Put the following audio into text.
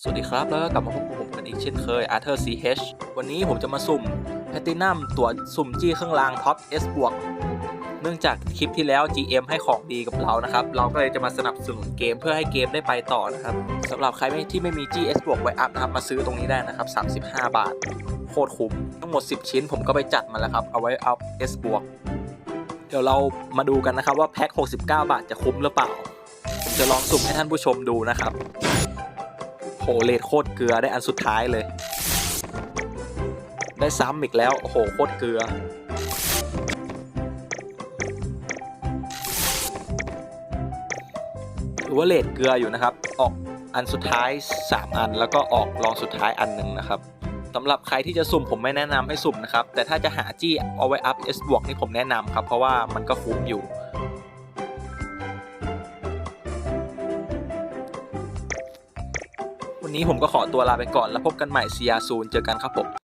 สวัสดีครับแล้วก็กลับมาพบกับผมกันอีกเช่นเคย Arthur CH วันนี้ผมจะมาสุ่มแพ t ตินัมตัวสุ่มจี้เครื่องรางท็อป S บวกเนื่องจากคลิปที่แล้ว GM ให้ของดีกับเรานะครับ เราก็เลยจะมาสนับสนุนเกมเพื่อให้เกมได้ไปต่อนะครับสำหรับใครที่ไม่มี GS บวกไว้อัพนะครับมาซื้อตรงนี้ได้นะครับ 35 บาท โคตรคุ้มทั้งหมด 10 ชิ้นผมก็ไปจัดมาแล้วครับ เอาไว้อัพ S บวกเดี๋ยวเรามาดูกันนะครับว่าแพ็ค69 บาทจะคุ้มหรือเปล่า จะลองสุ่มให้ท่านผู้ชมดูนะครับ โหเลดโคตรเกลือได้อันสุดท้ายเลย ได้ซ้ำอีกแล้ว โอ้โหโคตรเกลือถือว่าเลดเกลืออยู่นะครับ ออกอันสุดท้าย 3 อัน แล้วก็ออกรองสุดท้ายอันหนึ่งนะครับสำหรับใครที่จะสุ่มผมไม่แนะนำให้สุ่มนะครับ แต่ถ้าจะหาจี้เอาไว้อัพ S บวกนี่ผมแนะนำครับ เพราะว่ามันก็คุ้มอยู่ นี้ผมก็ขอตัวลาไปก่อน แล้วพบกันใหม่ซียาซูนเจอกันครับผม